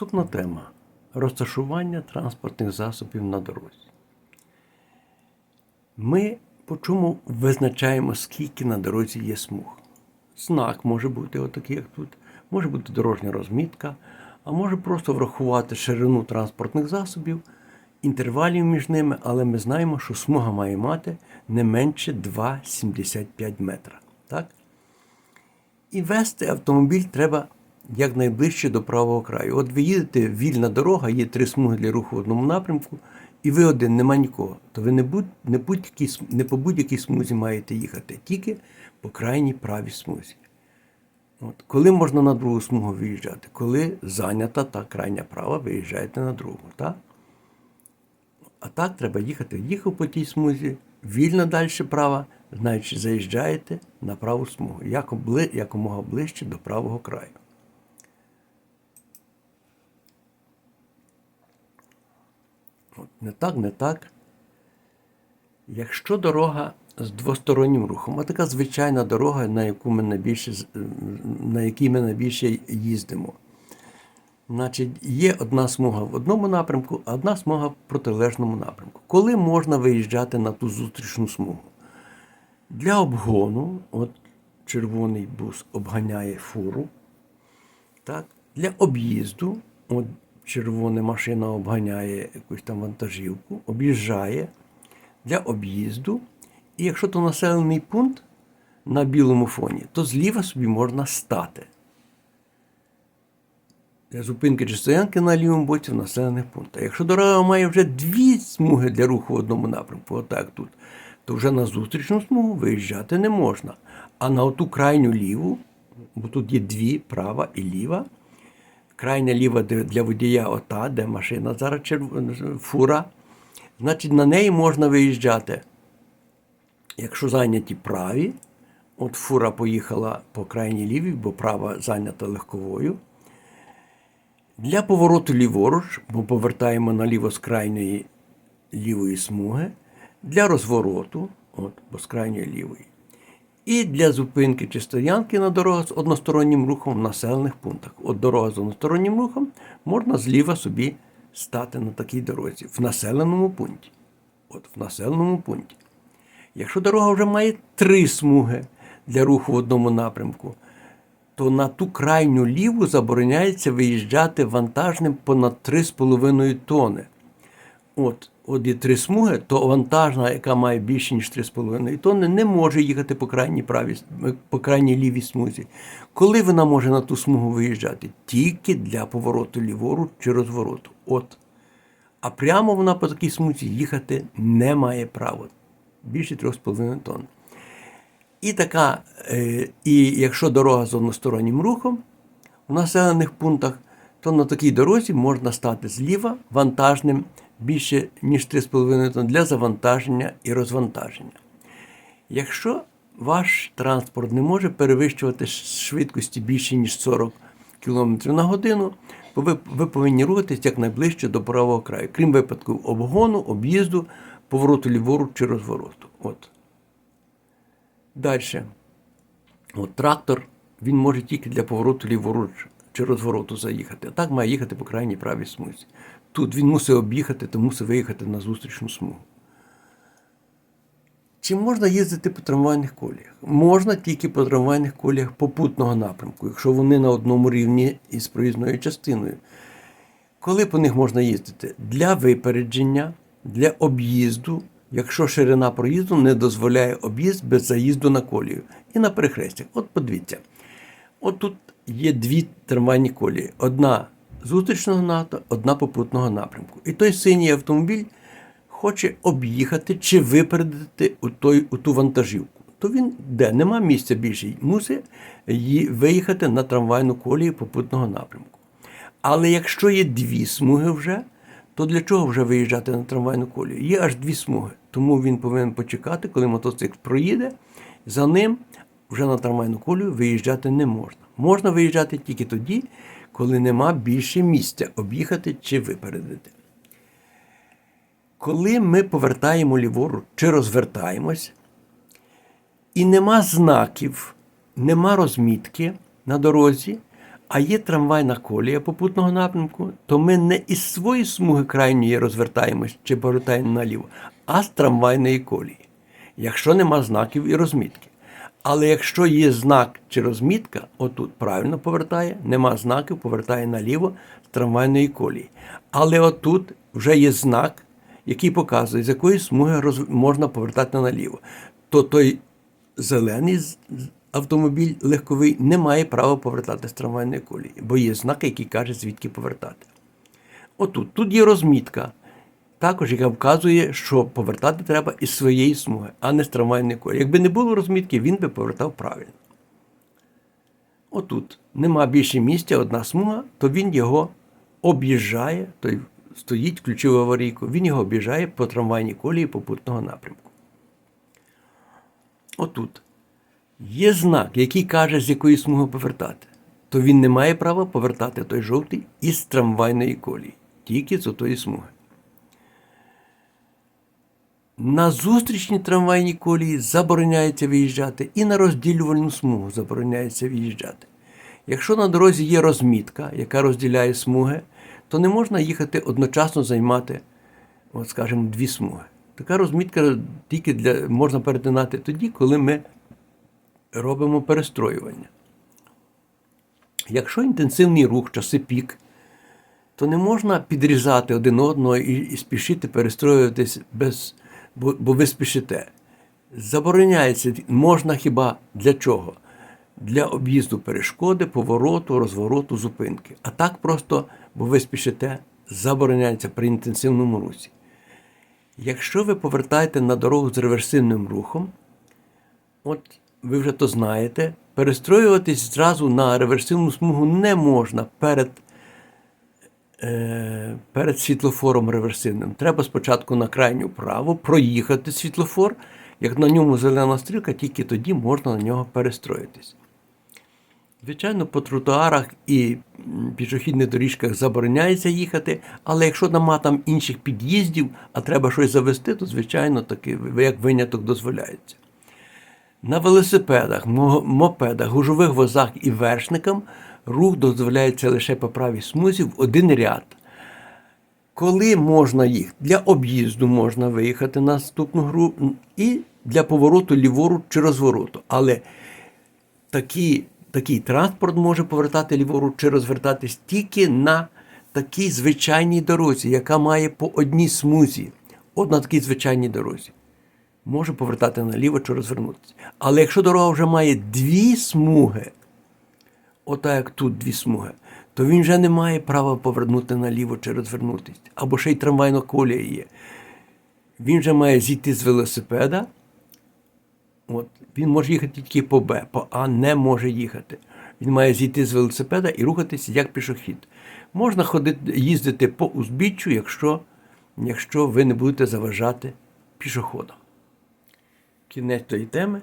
Наступна тема розташування транспортних засобів на дорозі. Ми по чому визначаємо, скільки на дорозі є смуг. Знак може бути отакий, як тут, може бути дорожня розмітка, а може просто врахувати ширину транспортних засобів, інтервалів між ними, але ми знаємо, що смуга має мати не менше 2,75 метра. Так? І вести автомобіль треба якнайближче до правого краю. От ви їдете, вільна дорога, є три смуги для руху в одному напрямку, і ви один, нема нікого. То ви не, будь, не, будь-якій не по будь-якій смузі маєте їхати, тільки по крайній правій смузі. От. Коли можна на другу смугу виїжджати? Коли зайнята та крайня права, виїжджаєте на другу. Так? А так треба їхати. Їхав по тій смузі, вільно далі права, значить заїжджаєте на праву смугу, якомога ближче до правого краю. Не так, не так. Якщо дорога з двостороннім рухом, а така звичайна дорога, на яку ми найбільше, на якій ми найбільше їздимо. Значить, є одна смуга в одному напрямку, а одна смуга в протилежному напрямку. Коли можна виїжджати на ту зустрічну смугу? Для обгону, от червоний бус обганяє фуру. Так? Для об'їзду, от червона машина обганяє якусь там вантажівку, об'їжджає для об'їзду. І якщо то населений пункт на білому фоні, то зліва собі можна стати. Для зупинки чи стоянки на лівому боці в населених пунктах. Якщо дорога має вже дві смуги для руху в одному напрямку, отак тут, то вже на зустрічну смугу виїжджати не можна. А на оту крайню ліву, бо тут є дві, права і ліва. Крайня ліва для водія ота, де машина зараз фура. Значить, на неї можна виїжджати. Якщо зайняті праві, от фура поїхала по крайній лівій, бо права зайнята легковою. Для повороту ліворуч, бо повертаємо наліво з крайньої лівої смуги, для розвороту, от, бо з крайньої лівої, і для зупинки чи стоянки на дорогах з одностороннім рухом в населених пунктах. От дорога з одностороннім рухом можна зліва собі стати на такій дорозі в населеному пункті. От в населеному пункті. Якщо дорога вже має три смуги для руху в одному напрямку, то на ту крайню ліву забороняється виїжджати вантажним понад 3,5 тони. От, є три смуги, то вантажна, яка має більше, ніж 3,5 тонни, не може їхати по крайній правій, по крайній лівій смузі. Коли вона може на ту смугу виїжджати? Тільки для повороту ліворуч чи розвороту. От. А прямо вона по такій смузі їхати не має права. Більше 3,5 тонн. І така, е, і якщо дорога з одностороннім рухом в населених пунктах, то на такій дорозі можна стати зліва вантажним більше, ніж 3,5 тонн для завантаження і розвантаження. Якщо ваш транспорт не може перевищувати швидкості більше, ніж 40 км на годину, то ви, ви повинні рухатись якнайближче до правого краю, крім випадку обгону, об'їзду, повороту ліворуч чи розвороту. От. Далі. От трактор він може тільки для повороту ліворуч чи розвороту заїхати. А так має їхати по крайній правій смузі. Тут він мусить об'їхати, то мусить виїхати на зустрічну смугу. Чи можна їздити по трамвайних коліях? Можна тільки по трамвайних коліях попутного напрямку, якщо вони на одному рівні із проїзною частиною. Коли по них можна їздити? Для випередження, для об'їзду, якщо ширина проїзду не дозволяє об'їзд без заїзду на колію. І на перехрестях. От подивіться. От тут є дві трамвайні колії. Одна зустрічного НАТО, одна попутного напрямку. І той синій автомобіль хоче об'їхати чи випередити у, той, у ту вантажівку. То він де нема місця більше, мусить її виїхати на трамвайну колію попутного напрямку. Але якщо є дві смуги вже, то для чого вже виїжджати на трамвайну колію? Є аж дві смуги. Тому він повинен почекати, коли мотоцикл проїде. За ним вже на трамвайну колію виїжджати не можна. Можна виїжджати тільки тоді, коли нема більше місця об'їхати чи випередити. Коли ми повертаємо ліворуч чи розвертаємось, і нема знаків, нема розмітки на дорозі, а є трамвайна колія попутного напрямку, то ми не із своєї смуги крайньої розвертаємось чи повертаємо наліво, а з трамвайної колії, якщо нема знаків і розмітки. Але якщо є знак чи розмітка, отут правильно повертає, нема знаків, повертає наліво з трамвайної колії. Але отут вже є знак, який показує, з якої смуги роз... можна повертати наліво. То той зелений автомобіль легковий не має права повертати з трамвайної колії, бо є знак, який каже, звідки повертати. Отут, тут є розмітка, також, яка вказує, що повертати треба із своєї смуги, а не з трамвайної колії. Якби не було розмітки, він би повертав правильно. Отут нема більше місця, одна смуга, то він його об'їжджає, той стоїть, включив аварійку, він його об'їжджає по трамвайній колії попутного напрямку. Отут є знак, який каже, з якої смуги повертати, то він не має права повертати той жовтий із трамвайної колії, тільки з отої смуги. На зустрічній трамвайній колії забороняється виїжджати і на розділювальну смугу забороняється виїжджати. Якщо на дорозі є розмітка, яка розділяє смуги, то не можна їхати одночасно займати, от скажімо, дві смуги. Така розмітка тільки для, можна перетинати тоді, коли ми робимо перестроювання. Якщо інтенсивний рух, часи пік, то не можна підрізати один одного і, і спішити перестроюватись без, бо, бо ви спішите. Забороняється, можна хіба для чого? Для об'їзду перешкоди, повороту, розвороту, зупинки. А так просто, бо ви спішите, забороняється при інтенсивному русі. Якщо ви повертаєте на дорогу з реверсивним рухом, от ви вже то знаєте, перестроюватись зразу на реверсивну смугу не можна перед, перед світлофором реверсивним. Треба спочатку на крайню право проїхати світлофор. Як на ньому зелена стрілка, тільки тоді можна на нього перестроїтись. Звичайно, по тротуарах і пішохідних доріжках забороняється їхати, але якщо нема там інших під'їздів, а треба щось завести, то звичайно таки як виняток дозволяється. На велосипедах, мопедах, гужових возах і вершникам рух дозволяється лише по правій смузі в один ряд. Коли можна їх? Для об'їзду можна виїхати на наступну гру і для повороту ліворуч чи розвороту. Але такі, такий транспорт може повертати ліворуч чи розвертатись тільки на такій звичайній дорозі, яка має по одній смузі. От на такій звичайній дорозі. Може повертати наліво чи розвернутися. Але якщо дорога вже має дві смуги, ота як тут дві смуги, то він вже не має права повернути наліво чи розвернутися. Або ще й трамвайна колія є. Він вже має зійти з велосипеда. От, він може їхати тільки по Б, по А не може їхати. Він має зійти з велосипеда і рухатися як пішохід. Можна ходити, їздити по узбіччю, якщо, якщо ви не будете заважати пішоходам. Кінець тої теми.